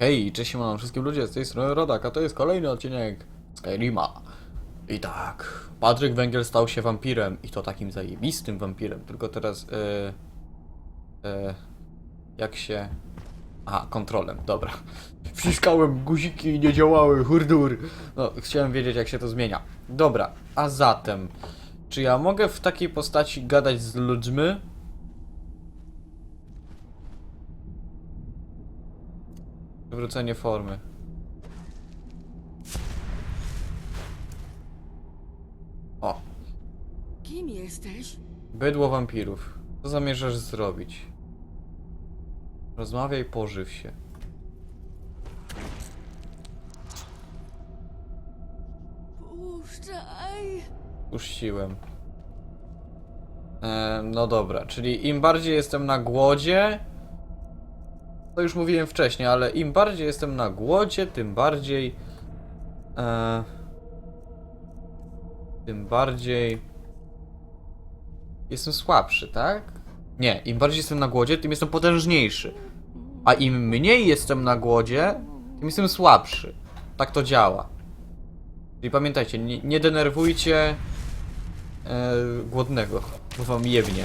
Hej, cześć mam wszystkim ludzie, z tej strony Rodak, a to jest kolejny odcinek Skyrima. I tak, Patryk Węgiel stał się wampirem i to takim zajebistym wampirem, tylko teraz, e, e, jak się... Aha, kontrolem, dobra. Wciskałem guziki i nie działały, hurdur. No, chciałem wiedzieć jak się to zmienia. Dobra, a zatem, czy ja mogę w takiej postaci gadać z ludźmi? Wrócenie formy. O, Kim jesteś? bydło wampirów. Co zamierzasz zrobić? Rozmawiaj, pożyw się. Puszczaj! Puściłem. E, no dobra, czyli im bardziej jestem na głodzie. To już mówiłem wcześniej, ale im bardziej jestem na głodzie, tym bardziej. E, tym bardziej. Jestem słabszy, tak? Nie, im bardziej jestem na głodzie, tym jestem potężniejszy. A im mniej jestem na głodzie, tym jestem słabszy. Tak to działa. Czyli pamiętajcie, nie, nie denerwujcie e, głodnego, bo wam jebnie.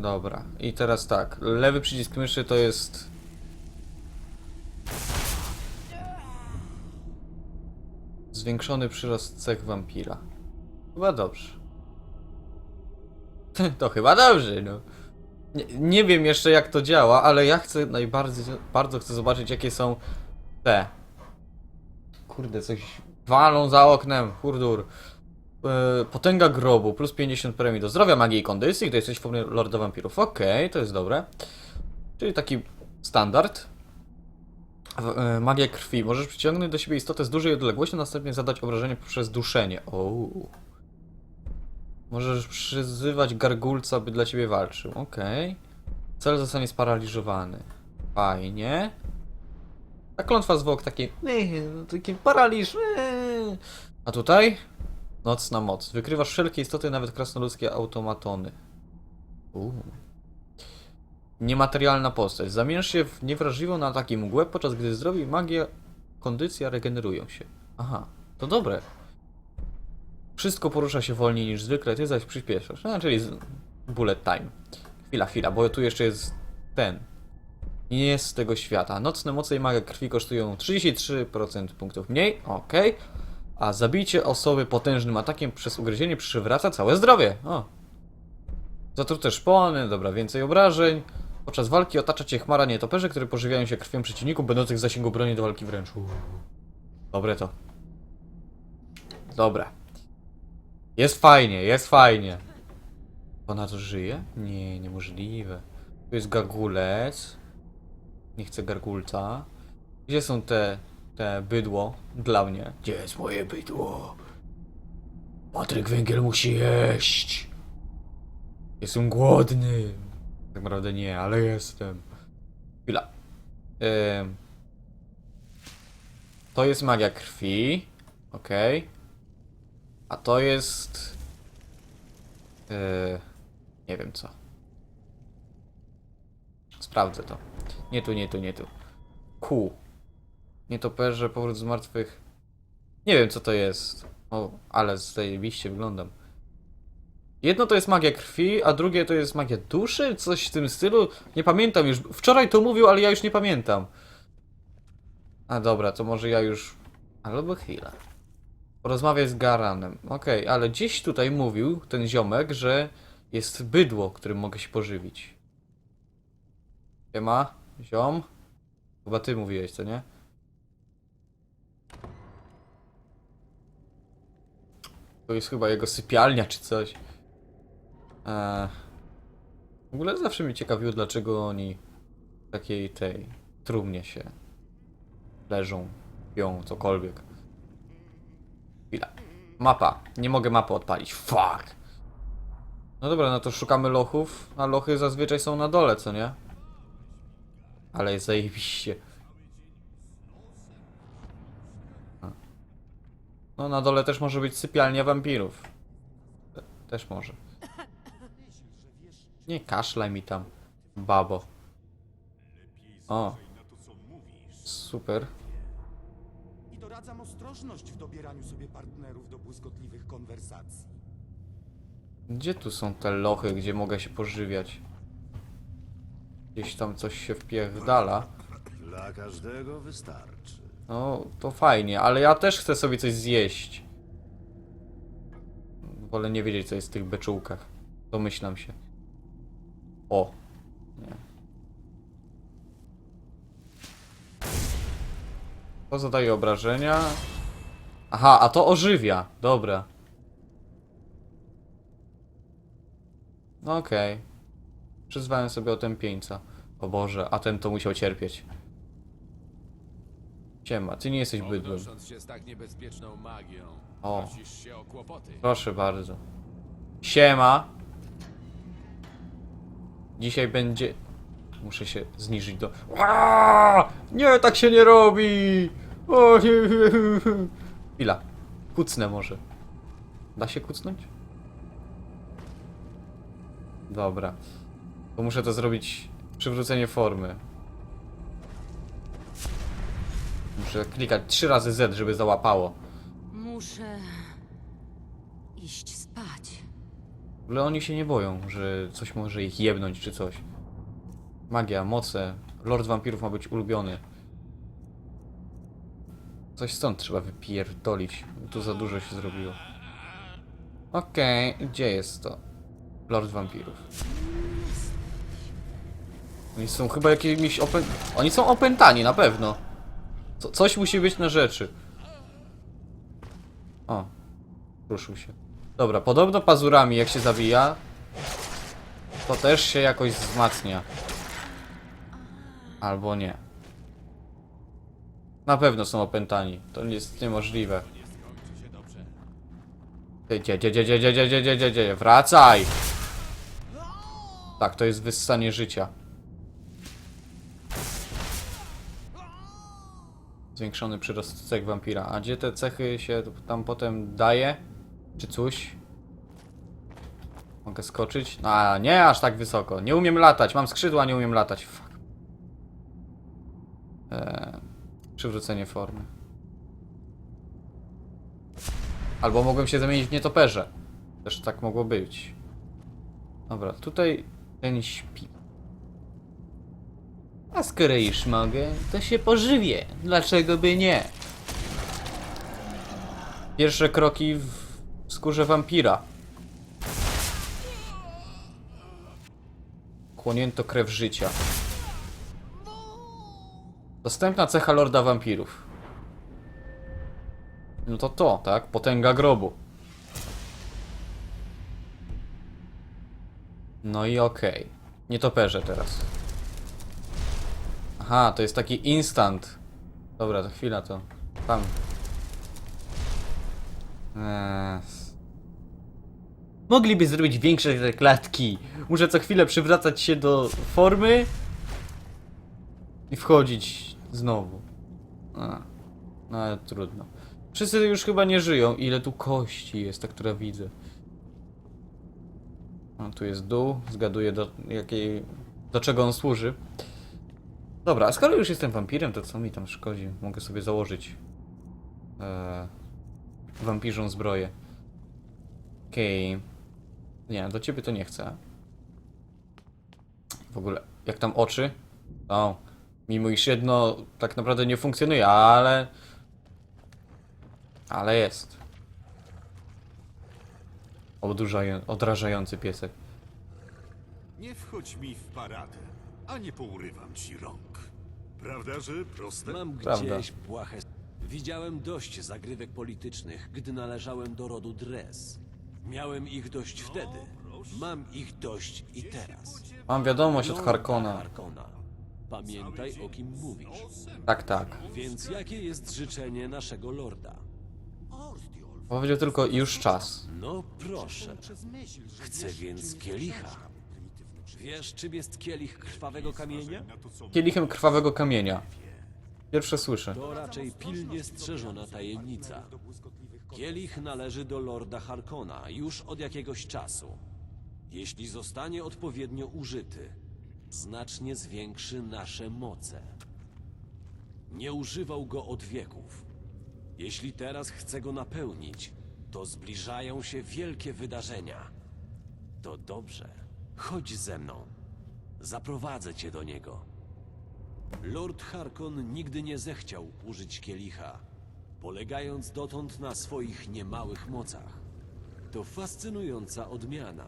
Dobra, i teraz tak, lewy przycisk myszy to jest... Zwiększony przyrost cech wampira. Chyba dobrze. To chyba dobrze, no. Nie, nie wiem jeszcze jak to działa, ale ja chcę najbardziej, bardzo chcę zobaczyć jakie są te Kurde, coś walą za oknem, hurdur. Yy, potęga grobu, plus 50 premii do zdrowia, magii i kondycji, gdy jesteś w formie Lorda Wampirów. Okej, to jest dobre. Czyli taki standard. Yy, magia krwi. Możesz przyciągnąć do siebie istotę z dużej odległości, a następnie zadać obrażenie poprzez duszenie. Ouu. Możesz przyzywać gargulca, by dla ciebie walczył. Okej. Cel zostanie sparaliżowany. Fajnie. A klątwa zwłok takie, "Ech, no, taki paraliż. eee". A tutaj? Nocna moc. Wykrywasz wszelkie istoty, nawet krasnoludzkie automatony. Uuu. Niematerialna postać. Zamieniasz się w niewrażliwą na ataki mgłę, podczas gdy zdrowie magia, kondycja regenerują się. Aha, to dobre. Wszystko porusza się wolniej niż zwykle, ty zaś przyspieszasz. No, czyli bullet time. Chwila, chwila, bo tu jeszcze jest ten. Nie jest z tego świata. Nocne moce i magia krwi kosztują 33% punktów mniej, ok. A zabicie osoby potężnym atakiem przez ugryzienie przywraca całe zdrowie. O. Zatrute szpony, dobra, więcej obrażeń. Podczas walki otacza cię chmara nietoperzy, które pożywiają się krwią przeciwników, będących w zasięgu broni do walki wręcz. Uuu. Dobre to. Dobra. Jest fajnie, jest fajnie. Ona to żyje? Nie, niemożliwe. Tu jest gargulec. Nie chcę gargulca. Gdzie są te, te bydło dla mnie? Gdzie jest moje bydło? Patryk Węgiel musi jeść. Jestem głodny. Tak naprawdę nie, ale jestem. Chwila. Ym. To jest magia krwi. Okej. A to jest... Yy, nie wiem co. Sprawdzę to. Nie tu, nie tu, nie tu. Ku. Nietoperze, powrót z martwych. Nie wiem co to jest. O, ale zajebiście wyglądam. Jedno to jest magia krwi, a drugie to jest magia duszy? Coś w tym stylu? Nie pamiętam już. Wczoraj to mówił, ale ja już nie pamiętam. A dobra, to może ja już... Albo chwila. Porozmawiaj z Garanem. Okej, ale gdzieś tutaj mówił ten ziomek, że jest bydło, którym mogę się pożywić. Siema, ziom. Chyba ty mówiłeś, co nie? To jest chyba jego sypialnia czy coś. Eee, w ogóle zawsze mnie ciekawiło, dlaczego oni w takiej tej trumnie się leżą, pią, cokolwiek. Chwila. Mapa. Nie mogę mapy odpalić. Fuck. No dobra, no to szukamy lochów, a lochy zazwyczaj są na dole, co nie? Ale jest zajebiście. No na dole też może być sypialnia wampirów. Te- Też może. Nie kaszlaj mi tam, babo. O. Super. I doradzam ostrożność w dobieraniu sobie partnerów do błyskotliwych konwersacji. Gdzie tu są te lochy, gdzie mogę się pożywiać? Gdzieś tam coś się wpierdala. Dla każdego wystarczy. No, to fajnie, ale ja też chcę sobie coś zjeść. Wolę nie wiedzieć, co jest w tych beczułkach. Domyślam się. O. Nie. To zadaje obrażenia. Aha, a to ożywia. Dobra. No okej. Przyzwałem sobie otępieńca. O Boże, a ten to musiał cierpieć. Siema, ty nie jesteś bydłem. Odnosząc się z tak niebezpieczną magią, O. prosisz się o kłopoty. Proszę bardzo. Siema. Dzisiaj będzie... Muszę się zniżyć do... Aaaa! Nie, tak się nie robi! O, nie. Chwila. Kucnę może. Da się kucnąć? Dobra. To muszę to zrobić... Przywrócenie formy. Muszę klikać trzy razy Z, żeby załapało. Muszę iść spać. W ogóle oni się nie boją, że coś może ich jebnąć czy coś. Magia, moce. Lord wampirów ma być ulubiony. Coś stąd trzeba wypierdolić. Tu za dużo się zrobiło. Okej, gdzie jest to? Lord wampirów. Oni są chyba jakimiś opę... Oni są opętani, na pewno. Co, coś musi być na rzeczy. O, ruszył się. Dobra, podobno pazurami jak się zawija, to też się jakoś wzmacnia. Albo nie. Na pewno są opętani. To jest niemożliwe. Gdzie, gdzie, gdzie, gdzie, gdzie, gdzie, gdzie, gdzie, gdzie, wracaj! Tak, to jest wyssanie życia. Zwiększony przyrost cech wampira. A gdzie te cechy się tam potem daje? Czy coś? Mogę skoczyć? A, nie aż tak wysoko. Nie umiem latać. Mam skrzydła, nie umiem latać. Fuck. Eee, przywrócenie formy. Albo mogłem się zamienić w nietoperze. Też tak mogło być. Dobra, tutaj ten śpi. A skoro już mogę, to się pożywię. Dlaczego by nie? Pierwsze kroki w skórze wampira. Chłonięto krew życia. Dostępna cecha Lorda Wampirów. No to to, tak? Potęga grobu. No i okej. Nie toperze teraz. Aha, to jest taki instant. Dobra, to chwila to. Tam. Eee. Mogliby zrobić większe te klatki. Muszę co chwilę przywracać się do formy i wchodzić znowu. A. No ale trudno. Wszyscy już chyba nie żyją. Ile tu kości jest, ta, która widzę. A tu jest dół. Zgaduję do jakiej. do czego on służy. Dobra, a skoro już jestem wampirem, to co mi tam szkodzi? Mogę sobie założyć. Eee, wampirzą zbroję. Okej. Nie, do ciebie to nie chcę. W ogóle, jak tam oczy? O, mimo iż jedno tak naprawdę nie funkcjonuje, ale... Ale jest. Odrażający piesek. Nie wchodź mi w paradę, a nie pourywam ci rąk. Prawda, że proste? Mam Prawda. gdzieś błahe... Widziałem dość zagrywek politycznych, gdy należałem do rodu Dres. Miałem ich dość wtedy. Mam ich dość i teraz. Mam wiadomość od Harkona. Harkona. Pamiętaj, o kim mówisz. Tak, tak. Więc jakie jest życzenie naszego lorda? Powiedział tylko już czas. No proszę. Chcę więc kielicha. Wiesz, czym jest kielich krwawego kamienia? Kielichem krwawego kamienia. Pierwsze słyszę. To raczej pilnie strzeżona tajemnica. Kielich należy do lorda Harkona już od jakiegoś czasu. Jeśli zostanie odpowiednio użyty, znacznie zwiększy nasze moce. Nie używał go od wieków. Jeśli teraz chce go napełnić, to zbliżają się wielkie wydarzenia. To dobrze. Chodź ze mną. Zaprowadzę cię do niego. Lord Harkon nigdy nie zechciał użyć kielicha, polegając dotąd na swoich niemałych mocach. To fascynująca odmiana.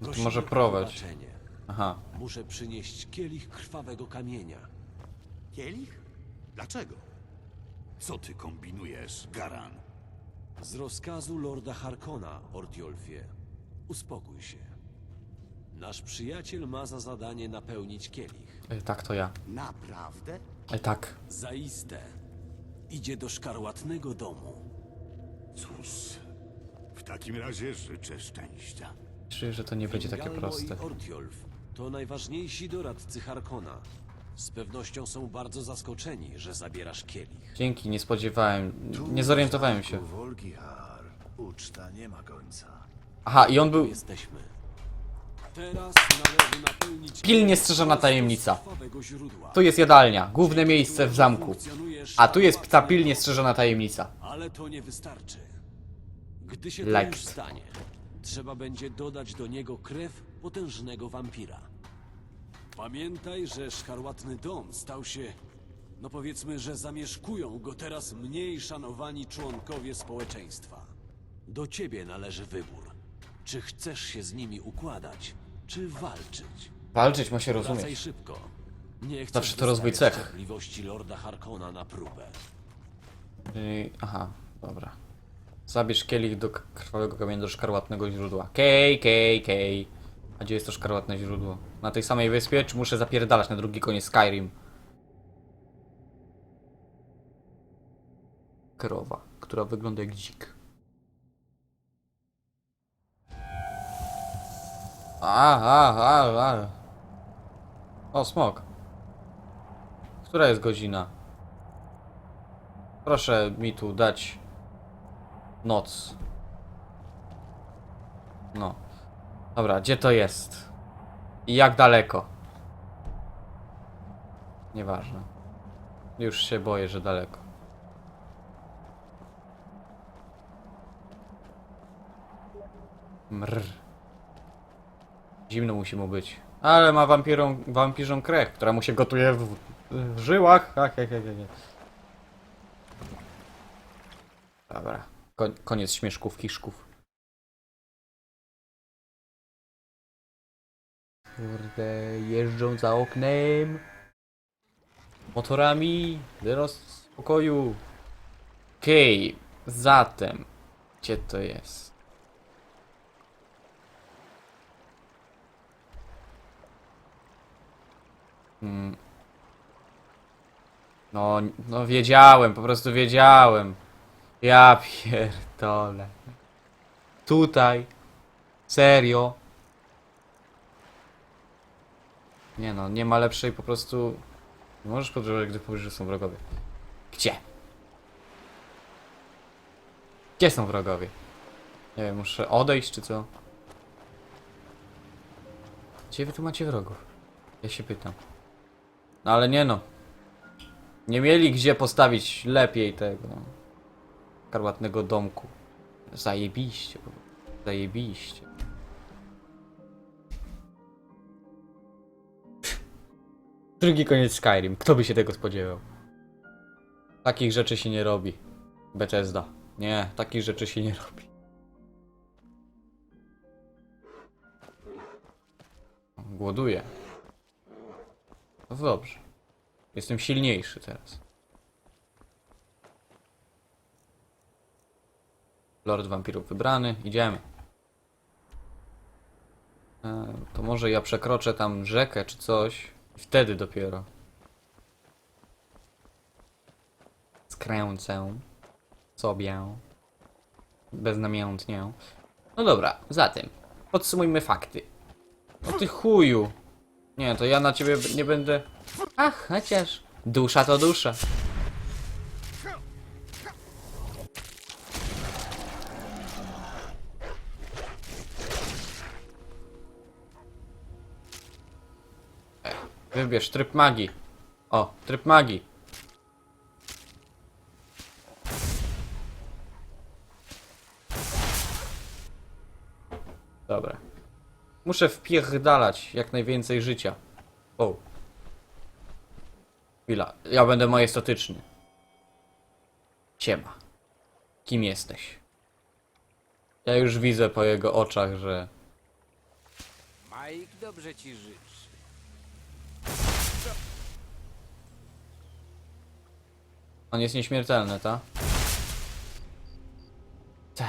Prosimy może o prowadź. wybaczenie. Aha. Muszę przynieść kielich krwawego kamienia. Kielich? Dlaczego? Co ty kombinujesz, Garan? Z rozkazu lorda Harkona, Ortiolfie. Uspokój się. Nasz przyjaciel ma za zadanie napełnić kielich. Ej, tak to ja. Naprawdę? Ej, tak. Zaiste. Idzie do szkarłatnego domu. Cóż, w takim razie życzę szczęścia. Czuję, że to nie będzie takie Fingalmo proste. i Ortjolf to najważniejsi doradcy Harkona. Z pewnością są bardzo zaskoczeni, że zabierasz kielich. Dzięki, nie spodziewałem. Nie zorientowałem się. Uczta nie ma końca. Aha, i on był. jesteśmy. Pilnie strzeżona tajemnica. Tu jest jadalnia, główne miejsce w zamku. A tu jest ta pilnie strzeżona tajemnica. Ale to nie wystarczy. Gdy się to już stanie, trzeba będzie dodać do niego krew potężnego wampira. Pamiętaj, że szkarłatny dom stał się, no powiedzmy, że zamieszkują go teraz mniej szanowani członkowie społeczeństwa. Do ciebie należy wybór. Czy chcesz się z nimi układać, czy walczyć? Walczyć ma się Wracaj rozumieć. szybko. Nie chcę Zawsze to rozwój cech. cierpliwości lorda Harkona na próbę. Czyli, aha, dobra. Zabierz kielich do k- krwawego kamienia do szkarłatnego źródła. Kej, kej, kej. A gdzie jest to szkarłatne źródło? Na tej samej wyspie, czy muszę zapierdalać na drugi koniec Skyrim? Krowa, która wygląda jak dzik. A, a, a, a. O, smok. Która jest godzina? Proszę mi tu dać noc. No. Dobra, gdzie to jest? I jak daleko? Nieważne. Już się boję, że daleko. Mrr. Zimno musi mu być. Ale ma wampirą, wampirzą krew, która mu się gotuje w, w żyłach. Ach, ach, ach, ach. Dobra. Ko koniec śmieszków, kiszków. Kurde, jeżdżą za oknem. Motorami. Zero spokoju. Okej, zatem. Gdzie to jest? Hmm. No, no wiedziałem, po prostu wiedziałem. Ja pierdolę. Tutaj. Serio. Nie no, nie ma lepszej po prostu... Nie możesz podróżować, gdy w pobliżu są wrogowie. Gdzie? Gdzie są wrogowie? Nie wiem, muszę odejść czy co? Gdzie wy tu macie wrogów? Ja się pytam. No ale nie no. Nie mieli gdzie postawić lepiej tego. Karłatnego domku. Zajebiście. Zajebiście. Drugi koniec Skyrim. Kto by się tego spodziewał? Takich rzeczy się nie robi. Bethesda. Nie, takich rzeczy się nie robi. Głoduję. No dobrze. Jestem silniejszy teraz. Lord wampirów wybrany. Idziemy. E, to może ja przekroczę tam rzekę czy coś. I wtedy dopiero. Skręcę sobie. Beznamiętnie. No dobra, zatem podsumujmy fakty. O ty chuju. Nie, to ja na ciebie nie będę. Ach, chociaż. Dusza to dusza. Wybierz tryb magii. O, tryb magii. Muszę wpierdalać jak najwięcej życia. O. Chwila, ja będę majestatyczny. Siema. Kim jesteś? Ja już widzę po jego oczach, że... Mike dobrze ci życzy. On jest nieśmiertelny, ta? Tech.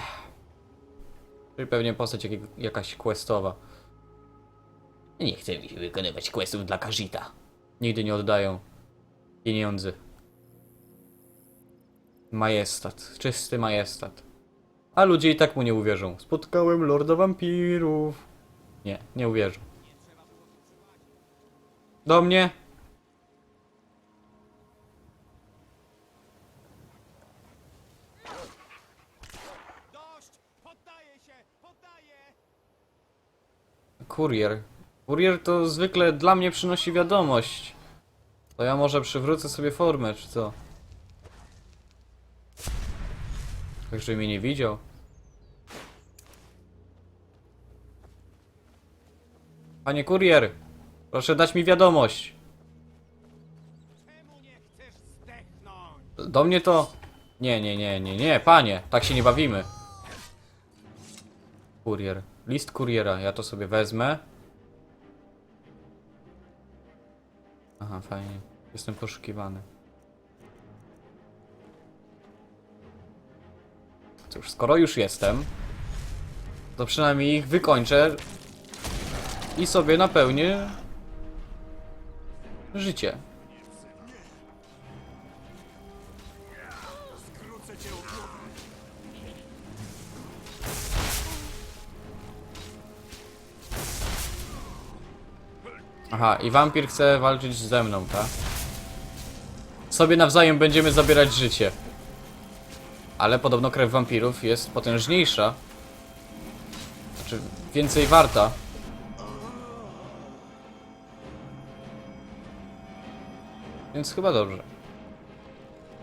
Czyli pewnie postać jak, jakaś questowa. Nie chcę mi wykonywać questów dla Kajita. Nigdy nie oddają pieniędzy. Majestat. Czysty majestat. A ludzie i tak mu nie uwierzą. Spotkałem lorda wampirów. Nie, nie uwierzą. Do mnie? Kurier. Kurier to zwykle dla mnie przynosi wiadomość. To ja może przywrócę sobie formę, czy co? Tak, żeby mnie nie widział. Panie kurier, proszę dać mi wiadomość. Do mnie to... Nie, nie, nie, nie, nie, panie, tak się nie bawimy. Kurier. List kuriera, ja to sobie wezmę. Aha, fajnie. Jestem poszukiwany. Cóż, skoro już jestem, to przynajmniej ich wykończę i sobie napełnię życie. Aha, i wampir chce walczyć ze mną, tak? Sobie nawzajem będziemy zabierać życie. Ale podobno krew wampirów jest potężniejsza. Znaczy, więcej warta. Więc chyba dobrze.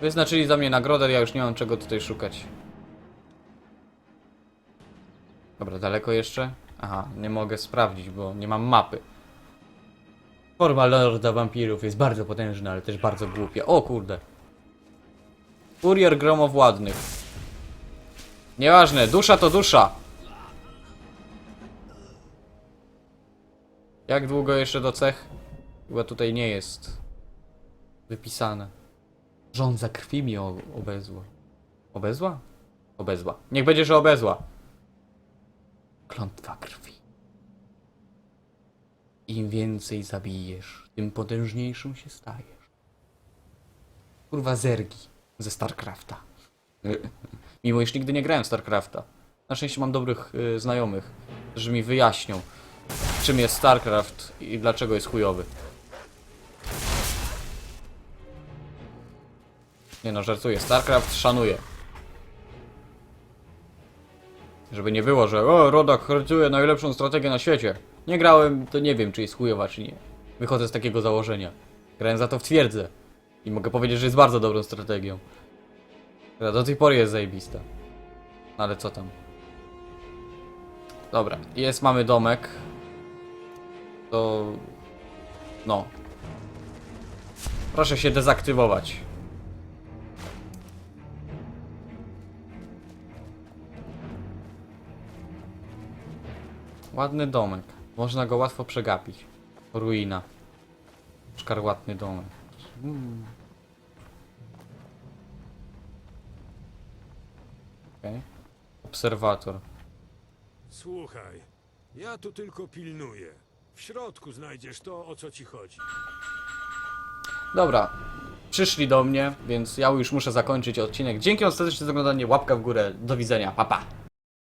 Wyznaczyli za mnie nagrodę, ja już nie mam czego tutaj szukać. Dobra, daleko jeszcze? Aha, nie mogę sprawdzić, bo nie mam mapy. Forma Lorda Wampirów jest bardzo potężna, ale też bardzo głupia. O kurde. Kurier gromowładnych. Nieważne, dusza to dusza. Jak długo jeszcze do cech? Chyba tutaj nie jest wypisane. Żądza krwi mi obezła. Obezła? Obezła. Niech będzie, że obezła. Klątwa krwi. Im więcej zabijesz, tym potężniejszym się stajesz. Kurwa zergi ze StarCrafta. Mimo iż nigdy nie grałem StarCrafta. Na szczęście mam dobrych y, znajomych, którzy mi wyjaśnią, czym jest StarCraft i dlaczego jest chujowy. Nie no, żartuję. StarCraft szanuję. Żeby nie było, że o, Rodak harcuje najlepszą strategię na świecie. Nie grałem, to nie wiem, czy jest chujowa, czy nie. Wychodzę z takiego założenia. Grałem za to w twierdzę. I mogę powiedzieć, że jest bardzo dobrą strategią. Która do tej pory jest zajebista. No ale co tam. Dobra, jest, mamy domek. To... No. Proszę się dezaktywować. Ładny domek. Można go łatwo przegapić. Ruina. Szkarłatny domek. Okej. Obserwator. Słuchaj, ja tu tylko pilnuję. W środku znajdziesz to, o co ci chodzi. Dobra. Przyszli do mnie, więc ja już muszę zakończyć odcinek. Dzięki ostatecznie za oglądanie. Łapka w górę. Do widzenia. Pa, pa.